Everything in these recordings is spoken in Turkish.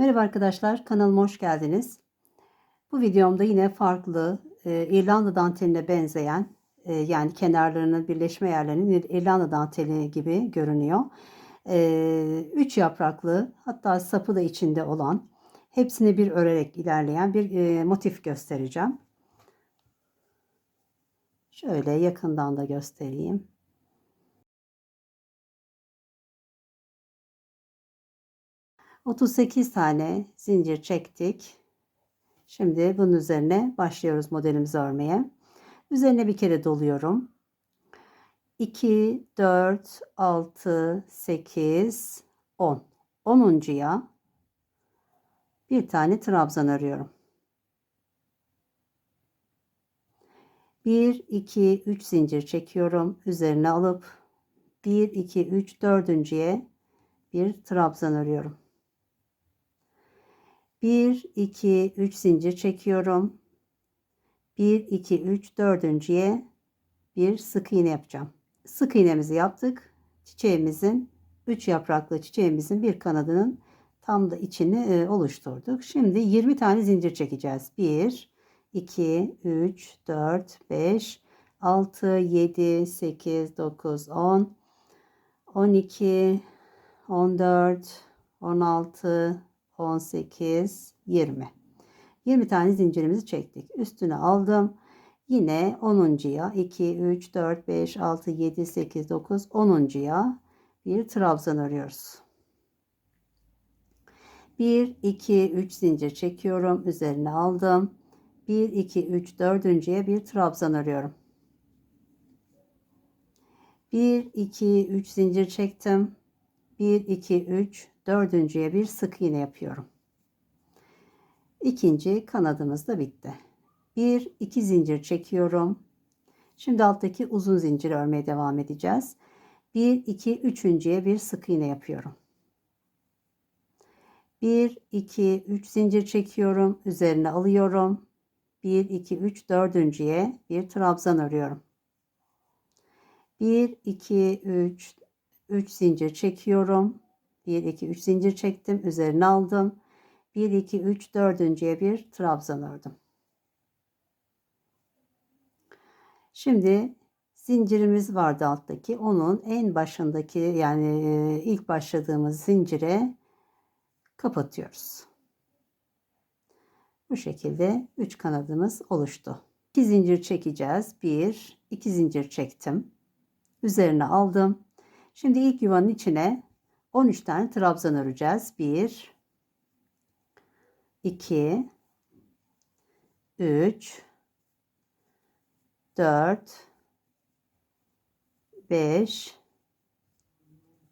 Merhaba arkadaşlar, kanalıma hoş geldiniz. Bu videomda yine farklı e, İrlanda danteline benzeyen e, yani kenarlarının birleşme yerlerinin İrlanda danteli gibi görünüyor. E, üç yapraklı hatta sapı da içinde olan hepsini bir örerek ilerleyen bir e, motif göstereceğim. Şöyle yakından da göstereyim. Otuz sekiz tane zincir çektik. Şimdi bunun üzerine başlıyoruz modelimizi örmeye. Üzerine bir kere doluyorum. 2, 4, 6, 8, 10. 10.ya bir tane trabzan örüyorum. 1, 2, 3 zincir çekiyorum. Üzerine alıp 1, 2, 3, dördüncüye bir trabzan örüyorum. 1, 2, 3 zincir çekiyorum. 1, 2, 3, dördüncüye bir sık iğne yapacağım. Sık iğnemizi yaptık. Çiçeğimizin 3 yapraklı çiçeğimizin bir kanadının tam da içini oluşturduk. Şimdi 20 tane zincir çekeceğiz. 1, 2, 3, 4, 5, 6, 7, 8, 9, 10, 12, 14, 16, 18, 20. 20 tane zincirimizi çektik. Üstüne aldım. Yine 10.ya 2, 3, 4, 5, 6, 7, 8, 9, 10.ya bir trabzan örüyoruz. 1, 2, 3 zincir çekiyorum. Üzerine aldım. 1, 2, 3, dördüncüye bir trabzan örüyorum. 1, 2, 3 zincir çektim. 1, 2, 3, dördüncüye bir sık iğne yapıyorum. İkinci kanadımız da bitti. 1, 2 zincir çekiyorum. Şimdi alttaki uzun zincir örmeye devam edeceğiz. 1, 2, üçüncüye bir sık iğne yapıyorum. 1, 2, 3 zincir çekiyorum. Üzerine alıyorum. 1, 2, 3, dördüncüye bir trabzan örüyorum. 1, 2, 3, 3 zincir çekiyorum. 1, 2, 3 zincir çektim. Üzerine aldım. 1, 2, 3, dördüncüye bir trabzan ördüm. Şimdi zincirimiz vardı alttaki. Onun en başındaki yani ilk başladığımız zincire kapatıyoruz. Bu şekilde 3 kanadımız oluştu. 2 zincir çekeceğiz. 1, 2 zincir çektim. Üzerine aldım. Şimdi ilk yuvanın içine 13 tane trabzan öreceğiz. 1 2 3 4 5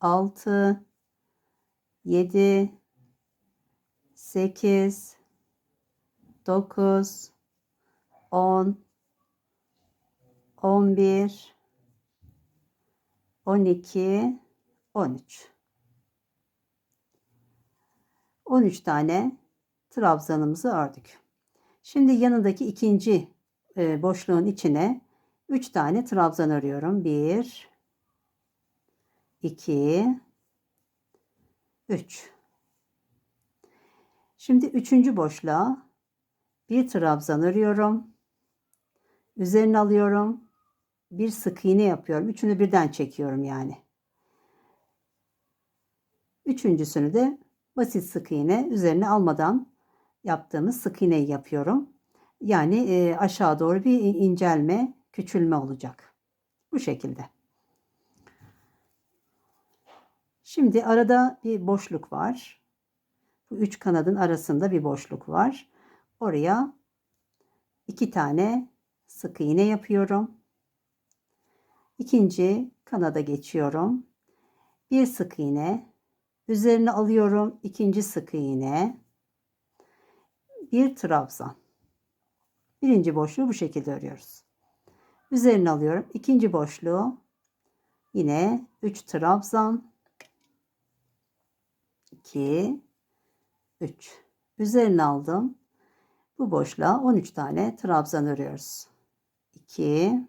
6 7 8 9 10 11 12 13 13 tane trabzanımızı ördük. Şimdi yanındaki ikinci e, boşluğun içine 3 tane trabzan örüyorum. 1 2 3 Şimdi üçüncü boşluğa bir trabzan örüyorum. Üzerine alıyorum. Bir sık iğne yapıyorum. Üçünü birden çekiyorum yani. Üçüncüsünü de basit sık iğne üzerine almadan yaptığımız sık iğneyi yapıyorum. Yani e, aşağı doğru bir incelme, küçülme olacak. Bu şekilde. Şimdi arada bir boşluk var. Bu üç kanadın arasında bir boşluk var. Oraya iki tane sık iğne yapıyorum. İkinci kanada geçiyorum. Bir sık iğne. Üzerine alıyorum. ikinci sık iğne. Bir trabzan. Birinci boşluğu bu şekilde örüyoruz. Üzerine alıyorum. ikinci boşluğu. Yine 3 trabzan. 2 3 üzerine aldım. Bu boşluğa 13 tane trabzan örüyoruz. 2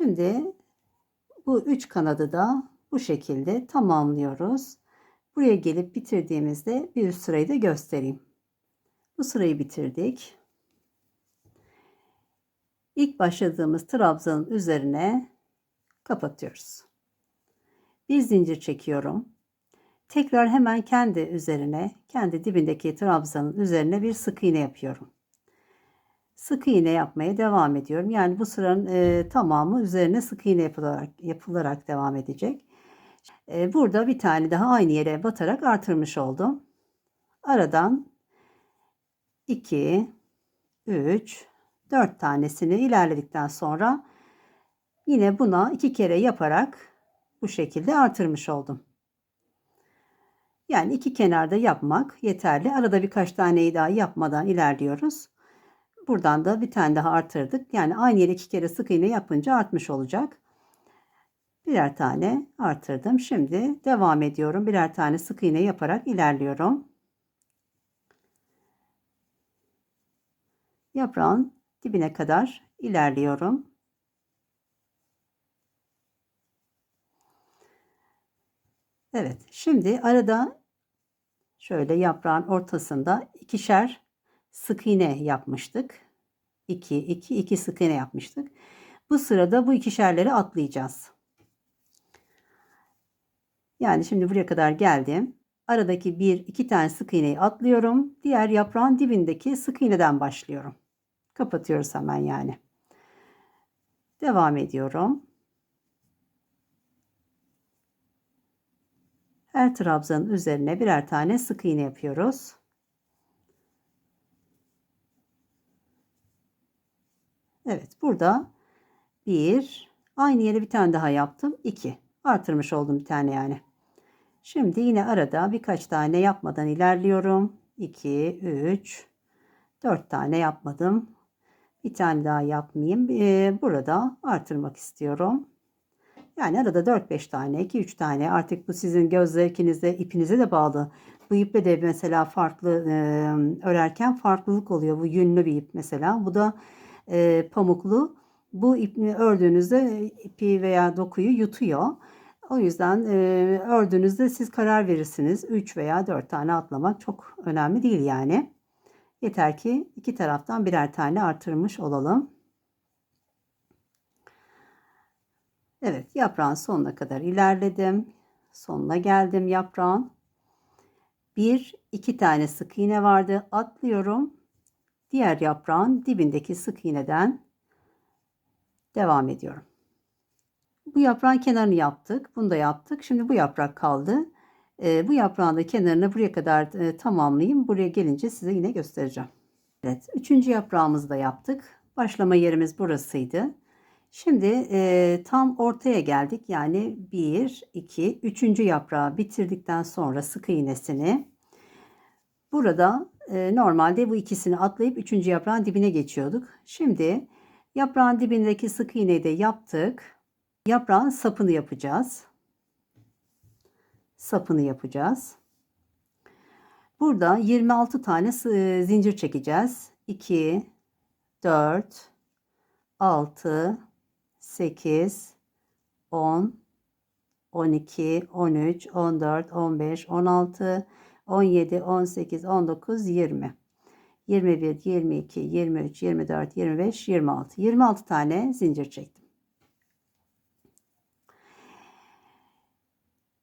Şimdi bu üç kanadı da bu şekilde tamamlıyoruz. Buraya gelip bitirdiğimizde bir üst sırayı da göstereyim. Bu sırayı bitirdik. İlk başladığımız trabzanın üzerine kapatıyoruz. Bir zincir çekiyorum. Tekrar hemen kendi üzerine, kendi dibindeki trabzanın üzerine bir sık iğne yapıyorum. Sık iğne yapmaya devam ediyorum. Yani bu sıranın e, tamamı üzerine sık iğne yapılarak, yapılarak devam edecek. E, burada bir tane daha aynı yere batarak artırmış oldum. Aradan 2, 3, 4 tanesini ilerledikten sonra yine buna iki kere yaparak bu şekilde artırmış oldum. Yani iki kenarda yapmak yeterli. Arada birkaç taneyi daha yapmadan ilerliyoruz. Buradan da bir tane daha artırdık. Yani aynı yere iki kere sık iğne yapınca artmış olacak. Birer tane artırdım. Şimdi devam ediyorum. Birer tane sık iğne yaparak ilerliyorum. Yaprağın dibine kadar ilerliyorum. Evet, şimdi arada şöyle yaprağın ortasında ikişer sık iğne yapmıştık. 2 2 2 sık iğne yapmıştık. Bu sırada bu ikişerleri atlayacağız. Yani şimdi buraya kadar geldim. Aradaki bir iki tane sık iğneyi atlıyorum. Diğer yaprağın dibindeki sık iğneden başlıyorum. Kapatıyoruz hemen yani. Devam ediyorum. Her trabzanın üzerine birer tane sık iğne yapıyoruz. Evet burada bir aynı yere bir tane daha yaptım. 2 artırmış oldum bir tane yani. Şimdi yine arada birkaç tane yapmadan ilerliyorum. 2 3 4 tane yapmadım. Bir tane daha yapmayayım. Ee, burada artırmak istiyorum. Yani arada 4-5 tane, 2-3 tane artık bu sizin göz zevkinize, ipinize de bağlı. Bu iple de mesela farklı e, örerken farklılık oluyor. Bu yünlü bir ip mesela. Bu da e, pamuklu. Bu ipi ördüğünüzde ipi veya dokuyu yutuyor. O yüzden e, ördüğünüzde siz karar verirsiniz. 3 veya 4 tane atlamak çok önemli değil yani. Yeter ki iki taraftan birer tane artırmış olalım. Evet yaprağın sonuna kadar ilerledim. Sonuna geldim yaprağın. Bir, iki tane sık iğne vardı. Atlıyorum. Diğer yaprağın dibindeki sık iğneden devam ediyorum. Bu yaprağın kenarını yaptık. Bunu da yaptık. Şimdi bu yaprak kaldı. E, bu yaprağın da kenarını buraya kadar e, tamamlayayım. Buraya gelince size yine göstereceğim. Evet. Üçüncü yaprağımızı da yaptık. Başlama yerimiz burasıydı. Şimdi e, tam ortaya geldik. Yani 1, 2, 3. yaprağı bitirdikten sonra sık iğnesini burada e, normalde bu ikisini atlayıp 3. yaprağın dibine geçiyorduk. Şimdi yaprağın dibindeki sık iğneyi de yaptık. Yaprağın sapını yapacağız. Sapını yapacağız. Burada 26 tane zincir çekeceğiz. 2, 4, 6, 8, 10, 12, 13, 14, 15, 16, 17, 18, 19, 20. 21, 22, 23, 24, 25, 26. 26 tane zincir çektim.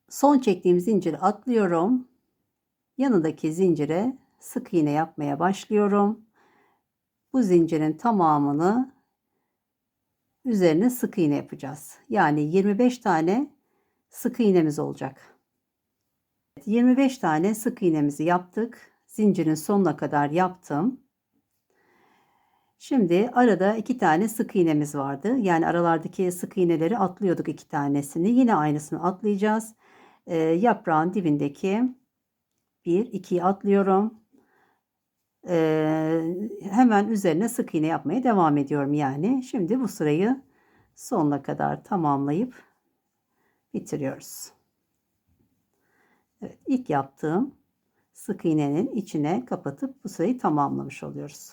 Son çektiğim zinciri atlıyorum. Yanındaki zincire sık iğne yapmaya başlıyorum. Bu zincirin tamamını üzerine sık iğne yapacağız. Yani 25 tane sık iğnemiz olacak. 25 tane sık iğnemizi yaptık. Zincirin sonuna kadar yaptım. Şimdi arada iki tane sık iğnemiz vardı. Yani aralardaki sık iğneleri atlıyorduk iki tanesini. Yine aynısını atlayacağız. Ee, yaprağın dibindeki 1 2'yi atlıyorum. Ee, hemen üzerine sık iğne yapmaya devam ediyorum yani. Şimdi bu sırayı sonuna kadar tamamlayıp bitiriyoruz. Evet, ilk yaptığım sık iğnenin içine kapatıp bu sırayı tamamlamış oluyoruz.